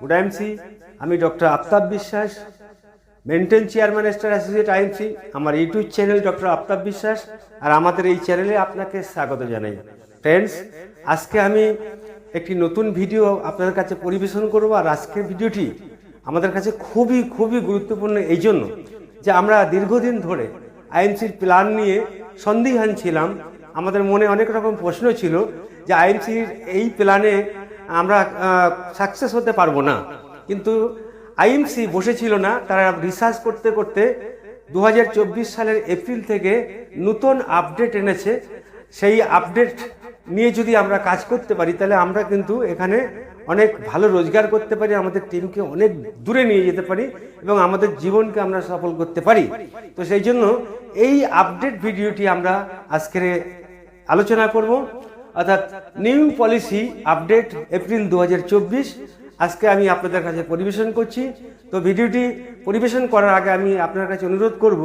Good IMC আমি doctor Aftab Biswas maintain chairman star associate IMC আমার YouTube channel doctor Aftab Biswas আর আমাদের এই চ্যানেলে আপনাকে স্বাগত জানাই। ফ্রেন্ডস আজকে আমি একটি নতুন ভিডিও আপনাদের কাছে পরিবেশন করব, আর আজকের ভিডিওটি আমাদের কাছে খুবই খুবই গুরুত্বপূর্ণ এই জন্য যে আমরা দীর্ঘদিন ধরে আইএমসির প্ল্যান নিয়ে সন্দিহান ছিলাম। আমাদের মনে অনেক রকম প্রশ্ন ছিল যে আইএমসির এই প্ল্যানে আমরা সাকসেস হতে পারব না। কিন্তু আইএমসি বসেছিল না, তারা রিসার্চ করতে করতে দু হাজার চব্বিশ সালের এপ্রিল থেকে নতুন আপডেট এনেছে। সেই আপডেট নিয়ে যদি আমরা কাজ করতে পারি, তাহলে আমরা কিন্তু এখানে অনেক ভালো রোজগার করতে পারি, আমাদের টিমকে অনেক দূরে নিয়ে যেতে পারি এবং আমাদের জীবনকে আমরা সফল করতে পারি। তো সেই জন্য এই আপডেট ভিডিওটি আমরা আজকের আলোচনা করব। অর্থাৎ নিউ পলিসি আপডেট এপ্রিল দু হাজার চব্বিশ। আজকে আমি আপনাদের কাছে পরিবেশন করছি। তো ভিডিওটি পরিবেশন করার আগে আমি আপনার কাছে অনুরোধ করব,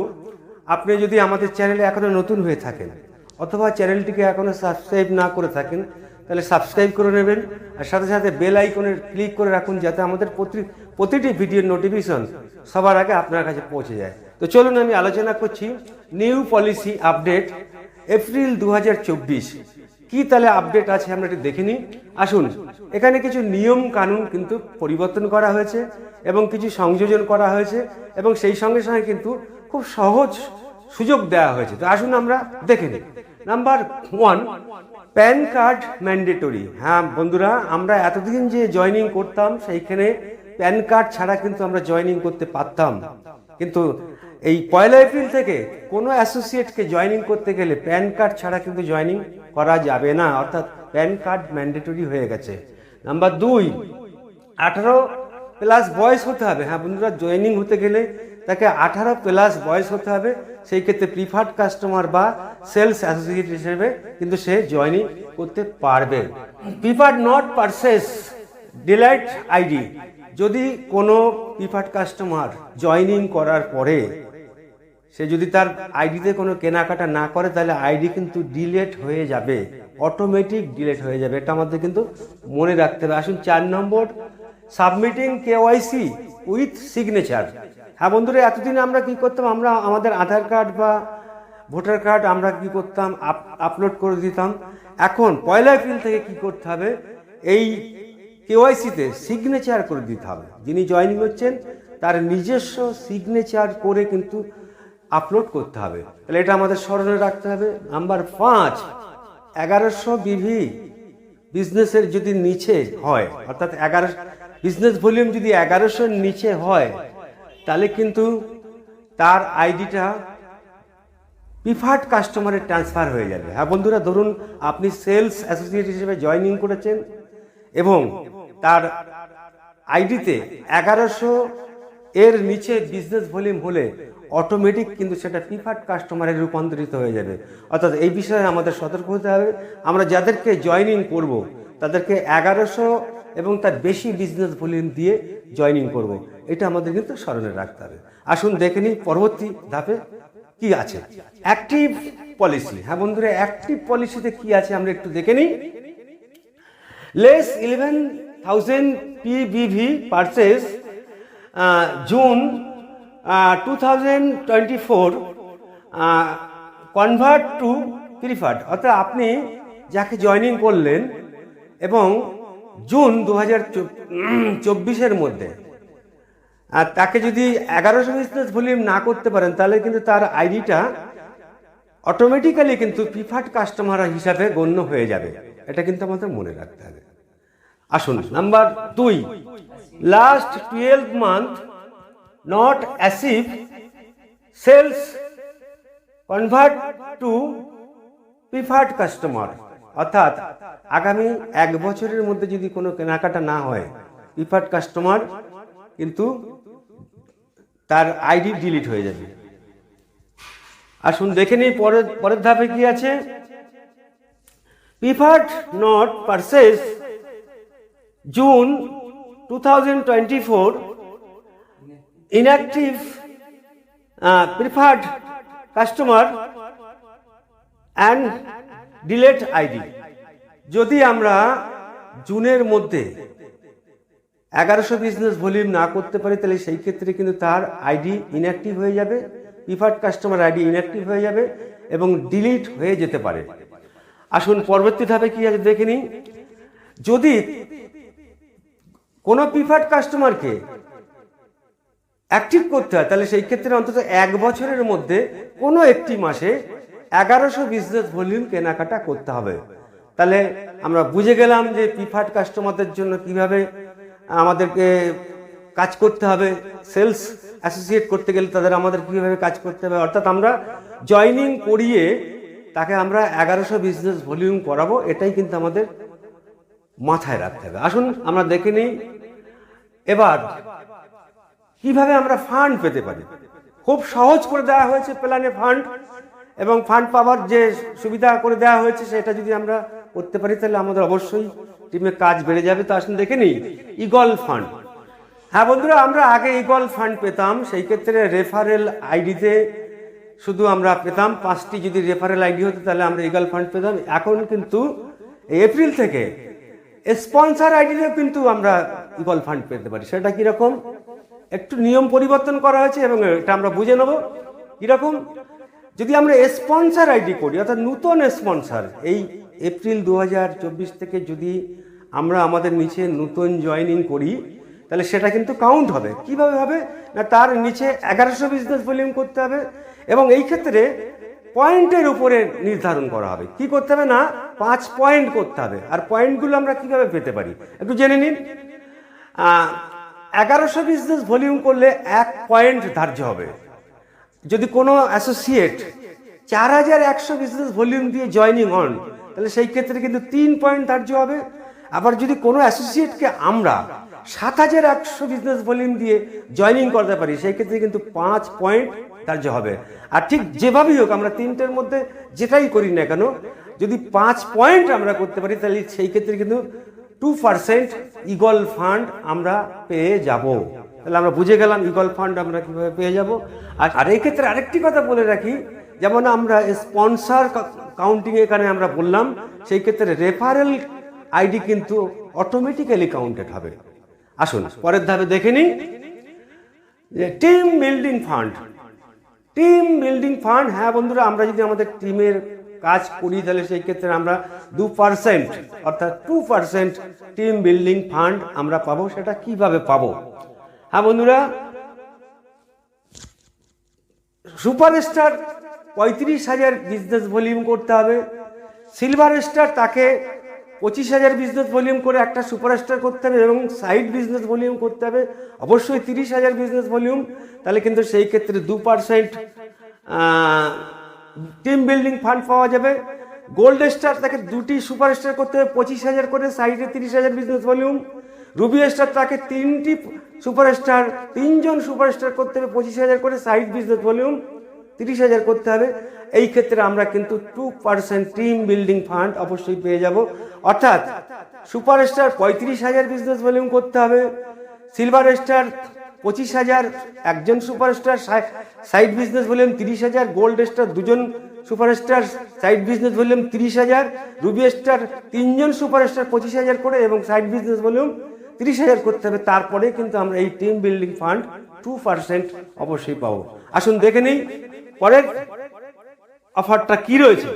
আপনি যদি আমাদের চ্যানেলে এখনও নতুন হয়ে থাকেন অথবা চ্যানেলটিকে এখনও সাবস্ক্রাইব না করে থাকেন, তাহলে সাবস্ক্রাইব করে নেবেন আর সাথে সাথে বেল আইকনে ক্লিক করে রাখুন যাতে আমাদের প্রতি, প্রতিটি ভিডিওর নোটিফিকেশন সবার আগে আপনার কাছে পৌঁছে যায়। তো চলুন আমি আলোচনা করছি নিউ পলিসি আপডেট এপ্রিল দু হাজার চব্বিশ। কি তাহলে আপডেট আছে আমরা একটু দেখে নিই। আসুন, এখানে কিছু নিয়ম কানুন কিন্তু পরিবর্তন করা হয়েছে এবং কিছু সংযোজন করা হয়েছে এবং সেই সঙ্গে সঙ্গে কিন্তু খুব সহজ সুযোগ দেওয়া হয়েছে। তো আসুন আমরা দেখে নিই। Number one PAN card mandatory হ্যাঁ বন্ধুরা, আমরা এতদিন যে জয়নিং করতাম, সেইখানে প্যান কার্ড ছাড়া কিন্তু আমরা জয়নিং করতে পারতাম। কিন্তু এই পয়লা এপ্রিল থেকে কোনো অ্যাসোসিয়েটকে জয়নিং করতে গেলে প্যান কার্ড ছাড়া কিন্তু জয়নিং করা যাবে না। অর্থাৎ প্যান কার্ড ম্যান্ডেটরি হয়ে গেছে। নাম্বার দুই, আঠারো প্লাস বয়স হতে হবে। হ্যাঁ বন্ধুরা, জয়নিং হতে গেলে তাকে আঠারো প্লাস বয়স হতে হবে। সেই ক্ষেত্রে প্রিফার্ড কাস্টমার বা সেলস অ্যাসোসিয়েট হিসেবে কিন্তু সে জয়নিং করতে পারবে। Preferred not purchase delight ID যদি কোনো প্রিফার্ড কাস্টমার জয়নিং করার পরে সে যদি তার আইডিতে কোনো কেনাকাটা না করে, তাহলে আইডি কিন্তু ডিলেট হয়ে যাবে। অটোমেটিক ডিলেট হয়ে যাবে। এটা আমাদের কিন্তু মনে রাখতে হবে। আসুন চার নম্বর, সাবমিটিং কেওয়াইসি উইথ সিগনেচার। হ্যাঁ বন্ধুরা, এতদিন আমরা কি করতাম? আমরা আমাদের আধার কার্ড বা ভোটার কার্ড আমরা কি করতাম? আপলোড করে দিতাম। এখন পয়লা এপ্রিল থেকে কি করতে হবে? এই কেওয়াইসিতে সিগনেচার করে দিতে হবে। যিনি জয়েনিং হচ্ছেন, তার নিজস্ব সিগনেচার করে কিন্তু আপলোড করতে হবে। তাহলে এটা আমাদের স্মরণে রাখতে হবে। নাম্বার পাঁচ, এগারোশো বিভি বিজনেসের যদি নিচে হয়, অর্থাৎ এগারো বিজনেস ভলিউম যদি এগারোশোর নিচে হয়, তাহলে কিন্তু তার আইডিটা প্রিফার্ড কাস্টমারে ট্রান্সফার হয়ে যাবে। হ্যাঁ বন্ধুরা, ধরুন আপনি সেলস অ্যাসোসিয়েট হিসেবে জয়নিং করেছেন এবং তার আইডিতে এগারোশো এর নিচে বিজনেস ভলিউম হলে অটোমেটিক কিন্তু সেটা প্রিফার্ড কাস্টমারে রূপান্তরিত হয়ে যাবে। অর্থাৎ এই বিষয়ে আমাদের সতর্ক হতে হবে। আমরা যাদেরকে জয়নিং করব, তাদেরকে এগারোশো এবং তার বেশি বিজনেস ভলিউম দিয়ে জয়নিং করব। এটা আমাদের কিন্তু স্মরণে রাখতে হবে। আসুন দেখে নিই পরবর্তী ধাপে কি আছে। অ্যাক্টিভ পলিসি হ্যাঁ বন্ধুরা অ্যাক্টিভ পলিসিতে কি আছে আমরা একটু দেখে নিই। Less eleven thousand PBV purchase June two thousand twenty four convert to preferred অর্থাৎ আপনি যাকে জয়নিং করলেন এবং জুন দু হাজার চব্বিশের মধ্যে, আর তাকে যদি এগারোশো বিজনেস ভলিউম না করতে পারেন, তাহলে কিন্তু তার আইডিটা অটোমেটিক্যালি কিন্তু প্রিফার্ড কাস্টমার হিসাবে গণ্য হয়ে যাবে। এটা কিন্তু আমাদের মনে রাখতে হবে। আসুন নাম্বার দুই last twelve month not achieve sales convert to preferred customer অর্থাৎ আগামী এক বছরের মধ্যে যদি কোনো কেনাকাটা না হয় প্রিফার্ড কাস্টমার কিন্তু তার আইডি ডিলিট হয়ে যাবে। আসুন দেখে নিই পরের পরের ধাপে কি আছে। Preferred not purchase June two thousand twenty four inactive preferred customer and delete ID যদি আমরা জুনের মধ্যে এগারোশো বিজনেস ভলিউম না করতে পারি, তাহলে সেই ক্ষেত্রে কিন্তু তার আইডি ইনঅ্যাক্টিভ হয়ে যাবে প্রিফার্ড কাস্টমার আইডি ইনঅ্যাক্টিভ হয়ে যাবে এবং ডিলিট হয়ে যেতে পারে। আসুন পরবর্তী ধাপে কি দেখে নিই। যদি কোনো প্রিফার্ড কাস্টমারকে অ্যাক্টিভ করতে হয়, তাহলে সেই ক্ষেত্রে অন্তত এক বছরের মধ্যে কোনো একটি মাসে এগারোশো বিজনেস ভলিউম কেনাকাটা করতে হবে। তাহলে আমরা বুঝে গেলাম যে প্রিফার্ড কাস্টমারদের জন্য কীভাবে আমাদেরকে কাজ করতে হবে সেলস অ্যাসোসিয়েট করতে গেলে তাদের আমাদের কীভাবে কাজ করতে হবে, অর্থাৎ আমরা জয়নিং করিয়ে তাকে আমরা এগারোশো বিজনেস ভলিউম করাবো, এটাই কিন্তু আমাদের মাথায় রাখতে হবে। আসুন আমরা দেখে নিই। এবার কীভাবে আমরা ফান্ড পেতে পারি? খুব সহজ করে দেওয়া হয়েছে প্ল্যানে ফান্ড এবং ফান্ড পাওয়ার যে সুবিধা করে দেওয়া হয়েছে সেটা যদি আমরা করতে পারি, তাহলে আমাদের অবশ্যই টিমে কাজ বেড়ে যাবে। তো আসুন দেখে নিই ইগল ফান্ড হ্যাঁ বন্ধুরা, আমরা আগে ইগল ফান্ড পেতাম, সেই ক্ষেত্রে রেফারেল আইডিতে শুধু আমরা পেতাম, পাঁচটি যদি রেফারেল আইডি হতো, তাহলে আমরা ইগল ফান্ড পেতাম। এখন কিন্তু এপ্রিল থেকে স্পন্সার আইডিতেও কিন্তু আমরা ইগল ফান্ড পেতে পারি। সেটা কীরকম? একটু নিয়ম পরিবর্তন করা হয়েছে এবং এটা আমরা বুঝে নেব। কীরকম? যদি আমরা স্পন্সার আইডি করি, অর্থাৎ নূতন স্পন্সার, এই এপ্রিল দু হাজার চব্বিশ থেকে যদি আমরা আমাদের নিচে নতুন জয়েনিং করি, তাহলে সেটা কিন্তু কাউন্ট হবে। কীভাবে হবে? না, তার নিচে এগারোশো বিজনেস ভলিউম করতে হবে এবং এই ক্ষেত্রে পয়েন্টের উপরে নির্ধারণ করা হবে। কি করতে হবে? না, পাঁচ পয়েন্ট করতে হবে। আর পয়েন্টগুলো আমরা কীভাবে পেতে পারি? একটু জেনে নিন। এগারোশো বিজনেস ভলিউম করলে এক পয়েন্ট ধার্য হবে। যদি কোনো অ্যাসোসিয়েট চার হাজার একশো বিজনেস ভলিউম দিয়ে জয়নিং হন, তাহলে সেই ক্ষেত্রে কিন্তু তিন পয়েন্ট ধার্য হবে। আবার যদি কোনো অ্যাসোসিয়েটকে আমরা সাত হাজার একশো বিজনেস ভলিউম দিয়ে জয়নিং করতে পারি, সেই ক্ষেত্রে কিন্তু পাঁচ পয়েন্ট ধার্য হবে। আর ঠিক যেভাবেই হোক, আমরা তিনটের মধ্যে যেটাই করি না কেন, যদি পাঁচ পয়েন্ট আমরা করতে পারি, তাহলে সেই ক্ষেত্রে কিন্তু টু পার্সেন্ট ইগল ফান্ড আমরা পেয়ে যাব। তাহলে আমরা বুঝে গেলাম ইগল ফান্ড আমরা কীভাবে পেয়ে যাব। আর আর এই ক্ষেত্রে আরেকটি কথা বলে রাখি, যেমন আমরা স্পন্সার কাউন্টিং এখানে আমরা বললাম, সেই ক্ষেত্রে রেফারেল আইডি কিন্তু অটোমেটিক্যালি কাউন্টেড হবে। আসুন, পরের ধাপে দেখে নিই। যে team building fund team building fund হ্যাঁ বন্ধুরা, আমরা যদি আমাদের টিমের কাজ করি, তাহলে সেই ক্ষেত্রে আমরা দু পার্সেন্ট অর্থাৎ two percent team building fund আমরা পাবো, সেটা কীভাবে পাবো? হ্যাঁ বন্ধুরা সুপারস্টার পঁয়ত্রিশ হাজার বিজনেস ভলিউম করতে হবে। সিলভার স্টার তাকে পঁচিশ হাজার বিজনেস ভলিউম করে একটা সুপারস্টার করতে হবে এবং সাইড বিজনেস ভলিউম করতে হবে। অবশ্যই তিরিশ হাজার বিজনেস ভলিউম তাহলে কিন্তু সেই ক্ষেত্রে দু পার্সেন্ট টিম বিল্ডিং ফান্ড পাওয়া যাবে। গোল্ড স্টার তাকে দুটি সুপারস্টার করতে হবে, পঁচিশ হাজার করে, সাইডে তিরিশ হাজার বিজনেস ভলিউম রুবি স্টার তাকে তিনটি সুপারস্টার, তিনজন সুপারস্টার করতে হবে, পঁচিশ হাজার করে সাইড বিজনেস ভলিউম তিরিশ হাজার করতে হবে। এই ক্ষেত্রে আমরা কিন্তু two percent team building fund অবশ্যই পেয়ে যাব। অর্থাৎ সুপারস্টার পঁয়ত্রিশ হাজার বিজনেস ভলিউম করতে হবে সিলভার স্টার পঁচিশ হাজার, একজন সুপারস্টার সাইড বিজনেস ভলিউম তিরিশ হাজার, গোল্ড স্টার দুজন সুপারস্টার, সাইড বিজনেস ভলিউম তিরিশ হাজার, রুবি স্টার তিনজন সুপারস্টার পঁচিশ হাজার করে এবং সাইড বিজনেস ভলিউম তিরিশ হাজার করতে হবে। তারপরে কিন্তু আমরা এই team building fund two percent অবশ্যই পাবো। আসুন দেখে নিই, পরের অফারটা কি রয়েছে?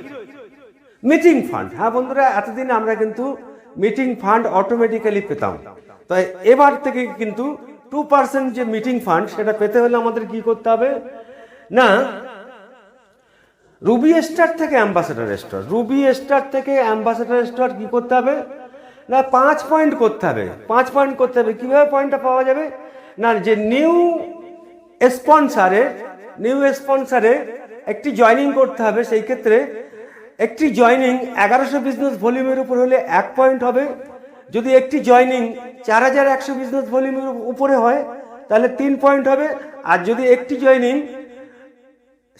Meeting fund. হ্যাঁ বন্ধুরা, এতদিন আমরা কিন্তু মিটিং ফান্ড অটোমেটিক্যালি পেতাম। তাই এবার থেকে কিন্তু টু পার্সেন্ট যে মিটিং ফান্ড সেটা পেতে হলে আমাদের কি করতে হবে? না রুবি স্টার থেকে অ্যাম্বাসেডার স্টোর রুবি স্টার থেকে অ্যাম্বাসেডার স্টোর কি করতে হবে? না, পাঁচ পয়েন্ট করতে হবে। পাঁচ পয়েন্ট করতে হবে। কীভাবে পয়েন্টটা পাওয়া যাবে? না, যে নিউ স্পন্সারে নিউ স্পন্সারে একটি জয়নিং করতে হবে। সেই ক্ষেত্রে একটি জয়নিং এগারোশো বিজনেস ভলিউমের উপর হলে এক পয়েন্ট হবে। যদি একটি জয়নিং চার হাজার একশো বিজনেস ভলিউমের উপরে হয়, তাহলে তিন পয়েন্ট হবে। আর যদি একটি জয়নিং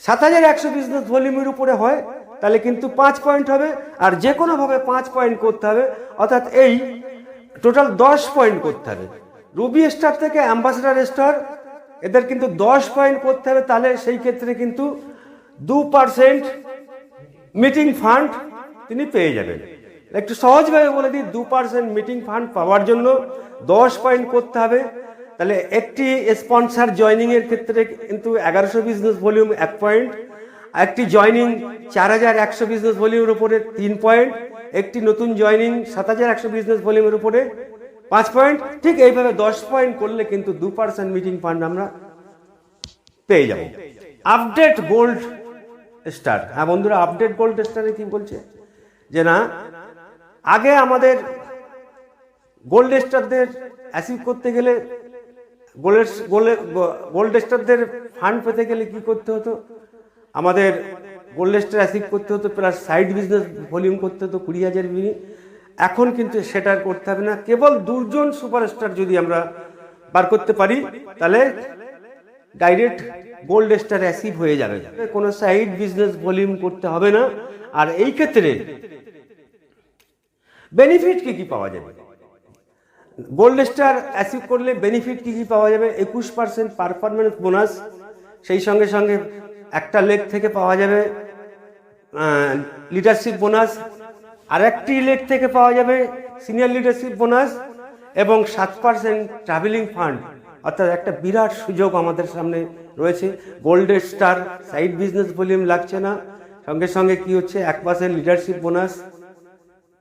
সাত হাজার একশো বিজনেস ভলিউমের উপরে হয়, তাহলে কিন্তু পাঁচ পয়েন্ট হবে। আর যে কোনোভাবে পাঁচ পয়েন্ট করতে হবে, অর্থাৎ এই টোটাল দশ পয়েন্ট করতে হবে। রুবি স্টার থেকে অ্যাম্বাসেডার স্টার এদের কিন্তু দশ পয়েন্ট করতে হবে, তাহলে সেই ক্ষেত্রে কিন্তু দু পার্সেন্ট মিটিং ফান্ড তিনি পেয়ে যাবেন। একটু সহজভাবে বলে দিই, দু পার্সেন্ট মিটিং ফান্ড পাওয়ার জন্য দশ পয়েন্ট করতে হবে। তাহলে একটি স্পন্সার জয়নিং এর ক্ষেত্রে কিন্তু এগারোশো বিজনেস ভলিউম এক পয়েন্ট একটি জয়নিং চার হাজার একশো বিজনেস ভলিউমের উপরে তিন পয়েন্ট একটি নতুন জয়নিং সাত হাজার একশো বিজনেস ভলিউমের উপরে পাঁচ পয়েন্ট ঠিক এইভাবে দশ পয়েন্ট করলে কিন্তু দু পার্সেন্ট মিটিং ফান্ড আমরা পেয়ে যাব। আপডেট গোল্ড স্টার হ্যাঁ বন্ধুরা আপডেট গোল্ড স্টারে কি বলছে? যে না আগে আমাদের গোল্ড স্টারদের অ্যাচিভ করতে গেলে গোল্ড গোল্ড স্টারদের ফান্ড পেতে গেলে কি করতে হতো? আমাদের গোল্ড স্টার অ্যাচিভ করতে হতো প্লাস সাইড বিজনেস ভলিউম করতে হতো কুড়ি হাজার মিনি এখন কিন্তু সেটা করতে হবে না। কেবল দুজন সুপারস্টার যদি আমরা বার করতে পারি, তাহলে ডাইরেক্ট গোল্ড স্টার অ্যাচিভ হয়ে যাবে। কোনো সাইড বিজনেস ভলিউম করতে হবে না। আর এই ক্ষেত্রে বেনিফিট কি কি পাওয়া যাবে? গোল্ড স্টার অ্যাচিভ করলে বেনিফিট কি কি পাওয়া যাবে? একুশ পার্সেন্ট পারফরমেন্স বোনাস সেই সঙ্গে সঙ্গে একটা লেগ থেকে পাওয়া যাবে লিডারশিপ বোনাস আর একটি লেগ থেকে পাওয়া যাবে সিনিয়র লিডারশিপ বোনাস এবং সাত পার্সেন্ট ট্রাভেলিং ফান্ড অর্থাৎ একটা বিরাট সুযোগ আমাদের সামনে রয়েছে। Gold star side business volume লাগছে না। সঙ্গে সঙ্গে কি হচ্ছে? এক percent leadership bonus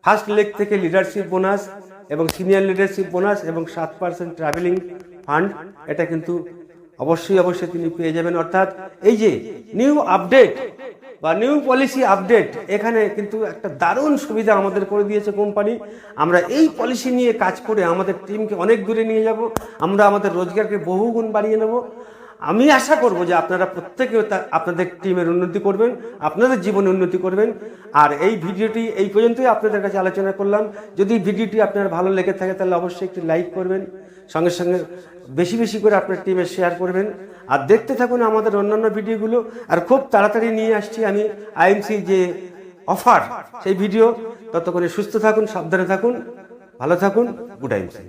first leg থেকে লিডারশিপ বোনাস এবং সিনিয়র লিডারশিপ বোনাস এবং সাত পার্সেন্ট ট্রাভেলিং ফান্ড এটা কিন্তু অবশ্যই অবশ্যই তিনি পেয়ে যাবেন। অর্থাৎ এই যে নিউ আপডেট বা নিউ পলিসি আপডেট এখানে কিন্তু একটা দারুণ সুবিধা আমাদের করে দিয়েছে কোম্পানি আমরা এই পলিসি নিয়ে কাজ করে আমাদের টিমকে অনেক দূরে নিয়ে যাব। আমরা আমাদের রোজগারকে বহুগুণ বাড়িয়ে নেব। আমি আশা করব যে আপনারা প্রত্যেকে আপনাদের টিমের উন্নতি করবেন, আপনাদের জীবনে উন্নতি করবেন। আর এই ভিডিওটি এই পর্যন্তই আপনাদের কাছে আলোচনা করলাম। যদি ভিডিওটি আপনার ভালো লেগে থাকে তাহলে অবশ্যই একটি লাইক করবেন, সঙ্গে সঙ্গে বেশি বেশি করে আপনার টিমে শেয়ার করবেন। আর দেখতে থাকুন আমাদের অন্যান্য ভিডিওগুলো। আর খুব তাড়াতাড়ি নিয়ে আসছি আমি আইএমসি যে অফার, সেই ভিডিও। ততক্ষণে সুস্থ থাকুন, সাবধানে থাকুন। ভালো থাকুন। Good IMC.